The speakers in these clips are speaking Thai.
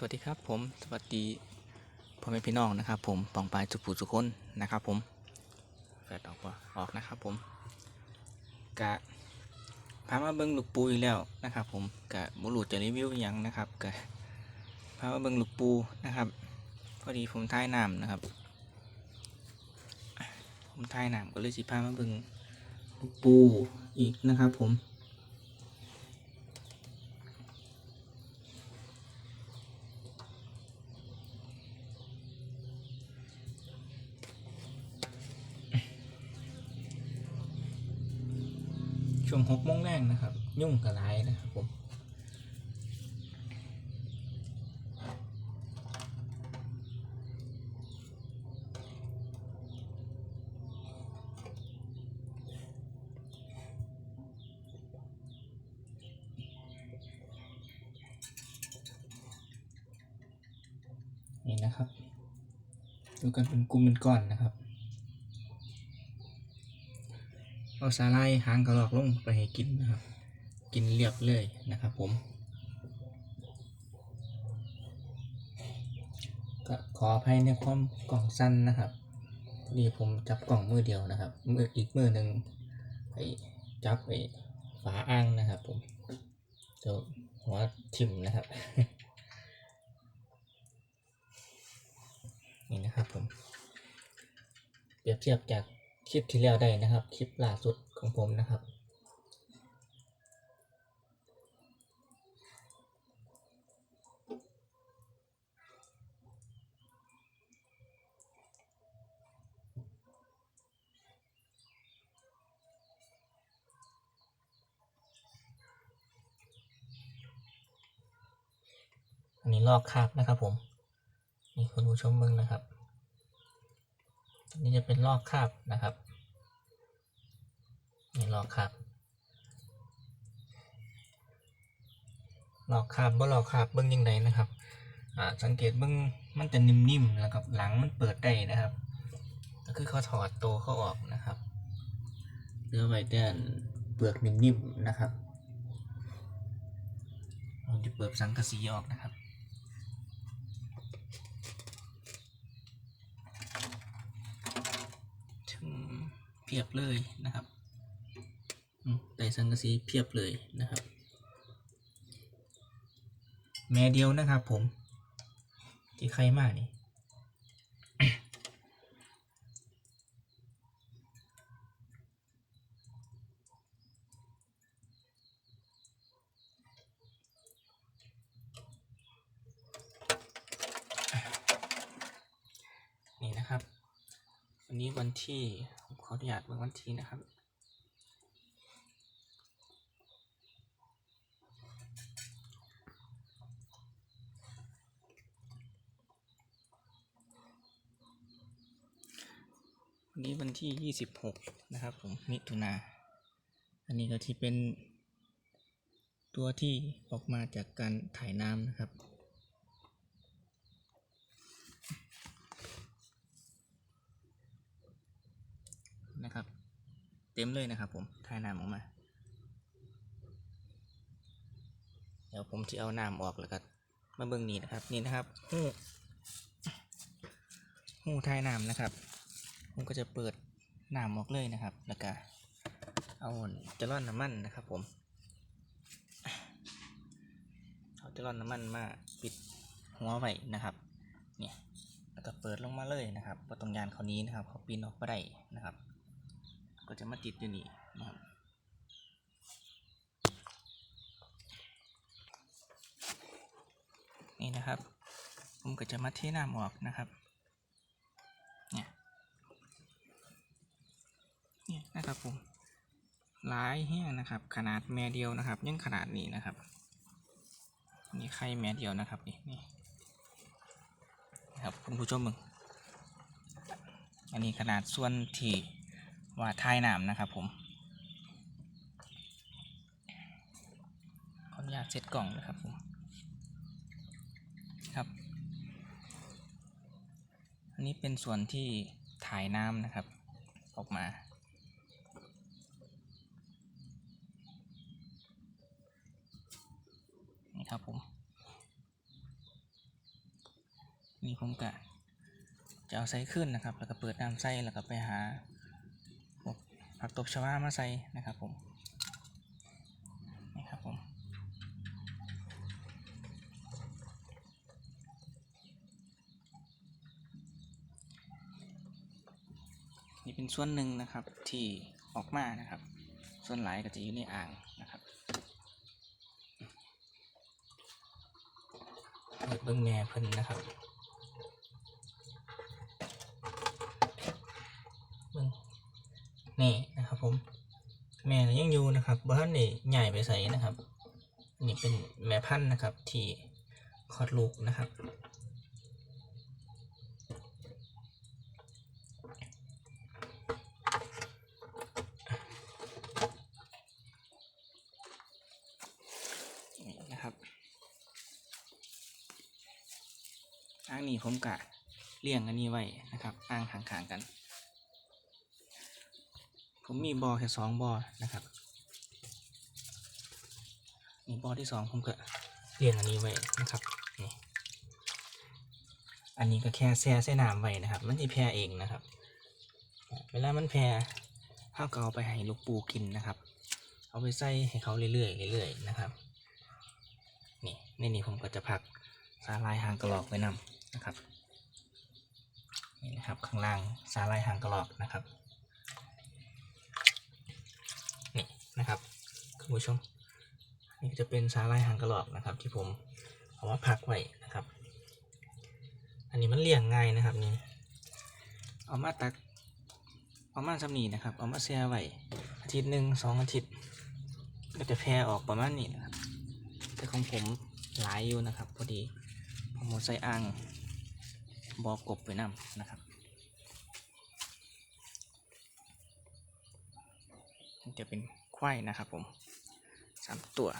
สวัสดีครับผมสวัสดีพ่อแม่พี่น้องนะครับ ผมปองปลายสุผูสุคนนะครับ ผมแฟดออกว่าออกนะครับ ผมกะพามาเบิ้งลูกปูอีกแล้วนะครับ ผมกะบุรุษจะรีวิวย่างนะครับกะพามาเบิ้งลูกปูนะครับ พอดีผมท้ายน้ำนะครับ ผมท้ายน้ำก็เลยสิพามาเบิ้งลูกปูอีกนะครับ ผม ช่วงหกโมงแรกนะครับ ยุ่งกับไรนะครับผมนี่นะครับ ดูกันเป็นกลุ่มเป็นก้อนนะครับ เอาสาลายหางกระรอกลงไปให้กินนะครับ กินเรียบเลยนะครับผมก็ขออภัยในความกล่องสั้นนะครับนี่ผมจับกล่องมือเดียวนะครับ มืออีกมือหนึ่งไปจับไปฝาอ่างนะครับผมจะหัวทิ่มนะครับ นี่นะครับผม เปรียบเทียบจาก คลิปที่แล้วได้นะครับ คลิปล่าสุดของผมนะครับ อันนี้ลอกคราบนะครับผมนี่คุณผู้ชมเบิ่งนะครับอันนี้จะเป็นลอกคราบนะครับ ลอกคราบลอกคราบบ่หลอกคราบเบิ้งยังไงนะครับ อ่า สังเกตเบิ้งมันจะนิ่มๆแล้วกับหลังมันเปิดได้นะครับ ก็คือเขาถอดโตวเขาออกนะครับเหลือไว้แต่เปลือกนิ่มๆนะครับเราจะเปิดสังกะสีออกนะครับ ถึงเพียบเลยนะครับ สังกะสีเพียบเลยนะครับ แม่เดียวนะครับผมที่ใครมากนี่นี่นะครับ วันนี้วันที่ ขออนุญาตเบิ่งวันที่นะครับ วันนี้วันที่ยี่สิบหกนะครับผม มิถุนา อันนี้ก็ที่เป็น ตัวที่ออกมาจากการถ่ายน้ำนะครับนะครับ เต็มเลยนะครับผมถ่ายน้ำออกมา เดี๋ยวผมจะเอาน้ำออกแล้วก็มาเบิ่งนี่นะครับ นี่นะครับหูหูถ่ายน้ำนะครับ ผมก็จะเปิดน้ำออกเลยนะครับ แล้วก็เอาจะร่อนน้ำมันนะครับผม เอาจะร่อนน้ำมันมาปิดหัวไว้นะครับ เนี่ย แล้วก็เปิดลงมาเลยนะครับว่าตรงยานเขานี้นะครับ เขาปีนออกมาได้นะครับ ก็จะมาติดอยู่นี่นะครับนี่นะครับ ผมก็จะมาเทน้ำออกนะครับ เนี่ย เนี่ยนะครับผมหลายแห้งนะครับ ขนาดแม่เดียวนะครับยังขนาดนี้นะครับ นี่ไข่แม่เดียวนะครับนี่นี่นะครับคุณผู้ชมมึงอันนี้ขนาดส่วนที่ว่าท้ายน้ำนะครับผมขออนุญาตเซ็ตกล่องนะครับผมครับ อันนี้เป็นส่วนที่ถ่ายน้ำนะครับ ออกมา ครับผม นี่ผมกะจะเอาใส่ขึ้นนะครับ แล้วก็เปิดน้ำใส่แล้วก็ไปหาผักตบชวามาใส่นะครับผมนี่ครับผมนี่เป็นส่วนหนึ่งนะครับที่ออกมานะครับ ส่วนหลายก็จะอยู่ในอ่างนะครับ เปิดเบิ้งแม่เพิ่นนะครับเบิ้งนี่นะครับผม แม่ยังอยู่นะครับบ้านนี่ใหญ่ไปใส่นะครับ นี่เป็นแม่พันธุ์นะครับ ที่คลอดลูกนะครับ นี่นะครับ อ่างนี้ผมกะเลี้ยงอันนี้ไว้นะครับอ่างห่างๆกัน ผมมีบอแค่สองบอนะครับนี่บอที่สองผมก็เลี้ยงอันนี้ไว้นะครับนี่อันนี้ก็แค่แช่ใส่น้ำไว้นะครับ มันจะแพร่เองนะครับ เวลามันแพร่เขาก็เอาไปให้ลูกปูกินนะครับ เอาไปใส่ให้เขาเรื่อยๆเรื่อยๆนะครับนี่ในนี้ผมก็จะพักสาลายหางกระรอกไว้นำ นะครับนี่นะครับข้างล่างสาลายหางกระรอกนะครับนี่นะครับคุณผู้ชมนี่จะเป็นสาลายหางกระรอกนะครับ ที่ผมเอามาพักไว้นะครับ อันนี้มันเลี้ยงง่ายนะครับนี่เอามาตักเอามาสำนีนะครับ เอามาแช่ไว้อาทิตย์หนึ่งสองอาทิตย์ก็จะแพร่ออกประมาณนี้นะครับแต่ของผมหลายอยู่นะครับ พอดีผมเอาใส่อ่าง บอกบไปน้ำนะครับจะเป็นควายนะครับผมสามตัว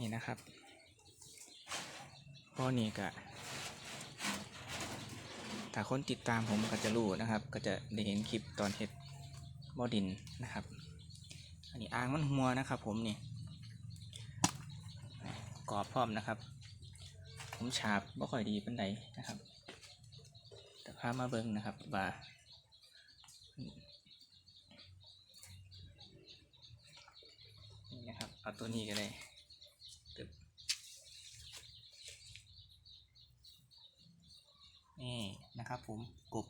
นี่นะครับพอนี้ก็ถ้าคนติดตามผมก็จะรู้นะครับ ก็จะได้เห็นคลิปตอนเฮ็ดบอดินนะครับ อันนี้อ่างมันหัวนะครับผมนี่ อบพร้อมนะครับ ผมฉาบบ่ค่อยดีเป็นไดนะครับ แต่พามาเบิ่งนะครับว่านี่นะครับ เอาตัวนี้ก็ได้ตึบนี่นะครับผมกบ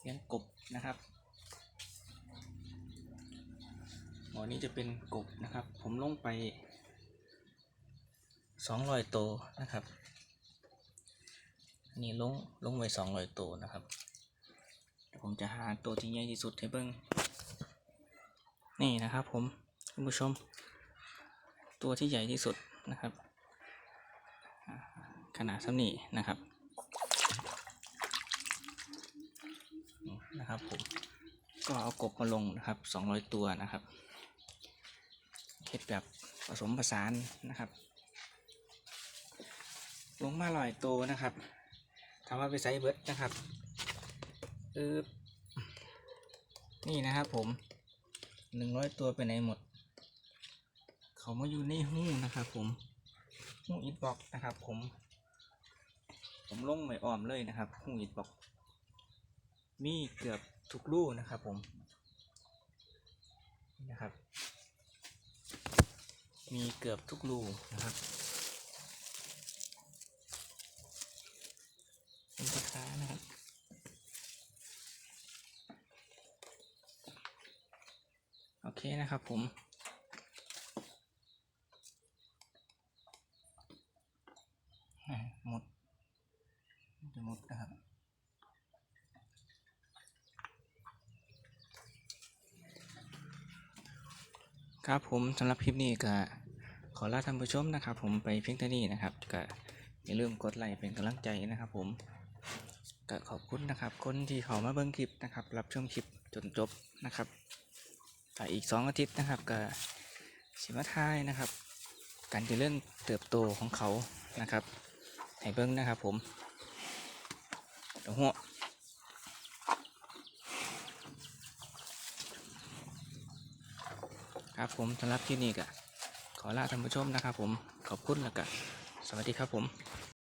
เลี้ยงกบนะครับ หมอนี้จะเป็นกบนะครับ ผมลงไปสองร้อยโตวนะครับนี่ลงลงไปสองร้อยโตวนะครับผมจะหาตัวที่ใหญ่ที่สุดให้เบิ้งนี่นะครับผมคุณผู้ชม ตัวที่ใหญ่ที่สุดนะครับ ขนาดสำนีนะครับนี่นะครับผมก็เอากบมาลงนะครับสองร้อยตัวนะครับ เฮ็ดแบบผสมผสานนะครับ ลงมาลอยตัวนะครับทำว่าไปไซส์เบิร์ดนะครับเออนี่นะครับผมหนึ่งร้อยตัวไปไหนหมด เขามาอยู่ในหู้นะครับ ผมหู้อิดบ็อกนะครับ ผม ผมลงไม่ออมเลยนะครับหู้อิดบ็อก มีเกือบทุกรูนะครับผมนะครับ มีเกือบทุกรูนะครับเป็นตะขานะครับ โอเคนะครับผมหมดจะหมดนะครับครับผมสำหรับคลิปนี้ก็ อลาท่านผู้ชมนะครับ ผมไปเพียงเท่านี้นะครับก็อย่าลืมกดไลค์เป็นกำลังใจนะครับ ผมก็ขอบคุณนะครับ คนที่เขามาเบิ่งคลิปนะครับ รับชมคลิปจนจบนะครับแต่อีกสองอาทิตย์นะครับก็สิมาทายนะครับ การเริญเติบโตของเขานะครับให้เบิ่งนะครับ ผมเดี๋ยวหัวครับผมสำหรับคลิปนี้ก็ ขอลาท่านผู้ชมนะครับผมขอบคุณแล้วก็สวัสดีครับผม